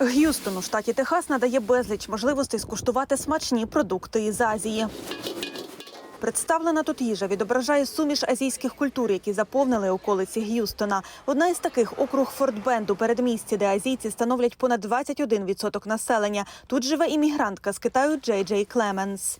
Г'юстон у штаті Техас надає безліч можливостей скуштувати смачні продукти із Азії. Представлена тут їжа відображає суміш азійських культур, які заповнили околиці Г'юстона. Одна із таких округ Форт-Бенд у передмісті, де азійці становлять понад 21% населення. Тут живе іммігрантка з Китаю Джей Джей Клеменс.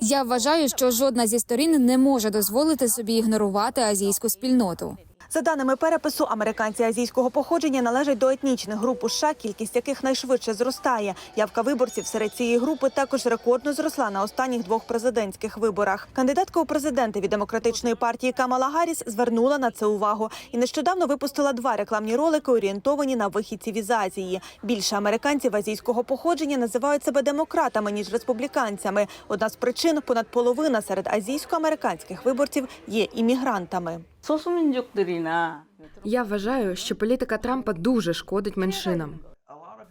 Я вважаю, що жодна зі сторін не може дозволити собі ігнорувати азійську спільноту. За даними перепису, американці азійського походження належать до етнічних груп у США, кількість яких найшвидше зростає. Явка виборців серед цієї групи також рекордно зросла на останніх двох президентських виборах. Кандидатка у президенти від демократичної партії Камала Гарріс звернула на це увагу і нещодавно випустила два рекламні ролики, орієнтовані на вихідців із Азії. Більше американців азійського походження називають себе демократами ніж республіканцями. Одна з причин понад половина серед азійсько-американських виборців є іммігрантами. 소수민족들이나 Я вважаю, що політика Трампа дуже шкодить меншинам.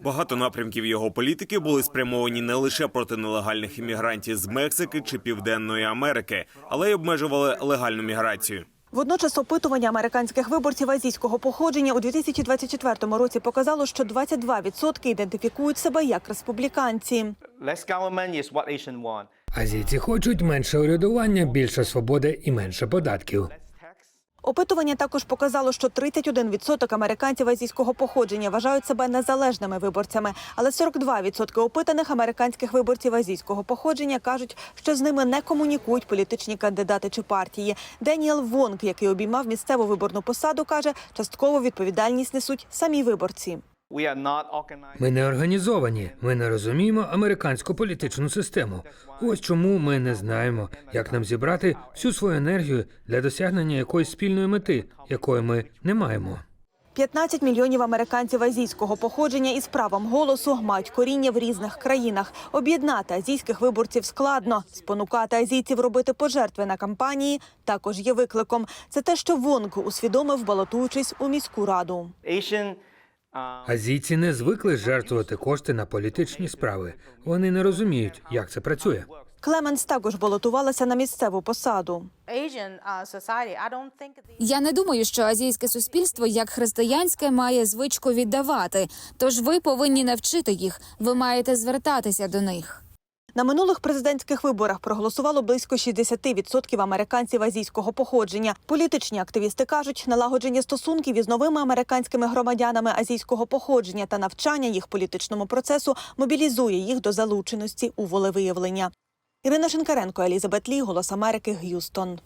Багато напрямків його політики були спрямовані не лише проти нелегальних іммігрантів з Мексики чи Південної Америки, але й обмежували легальну міграцію. Водночас опитування американських виборців азійського походження у 2024 році показало, що 22% ідентифікують себе як республіканці. Less government is what Asian want. Азійці хочуть менше урядування, більше свободи і менше податків. Опитування також показало, що 31% американців азійського походження вважають себе незалежними виборцями, але 42% опитаних американських виборців азійського походження кажуть, що з ними не комунікують політичні кандидати чи партії. Деніел Вонг, який обіймав місцеву виборну посаду, каже, частково відповідальність несуть самі виборці. We are not organized. Ми не організовані, ми не розуміємо американську політичну систему. Ось чому ми не знаємо, як нам зібрати всю свою енергію для досягнення якоїсь спільної мети, якої ми не маємо. 15 мільйонів американців азійського походження із правом голосу мають коріння в різних країнах. Об'єднати азійських виборців складно. Спонукати азійців робити пожертви на кампанії також є викликом. Це те, що Вонг усвідомив, балотуючись у міську раду. Азійці не звикли жертвувати кошти на політичні справи. Вони не розуміють, як це працює. Клеменс також балотувалася на місцеву посаду. Uh, Я не думаю, що азійське суспільство, як християнське, має звичку віддавати. Тож ви повинні навчити їх. Ви маєте звертатися до них. На минулих президентських виборах проголосувало близько 60% американців азійського походження. Політичні активісти кажуть, налагодження стосунків із новими американськими громадянами азійського походження та навчання їх політичному процесу мобілізує їх до залученості у волевиявлення. Ірина Шинкаренко, Елізабет Лі, Голос Америки, Г'юстон.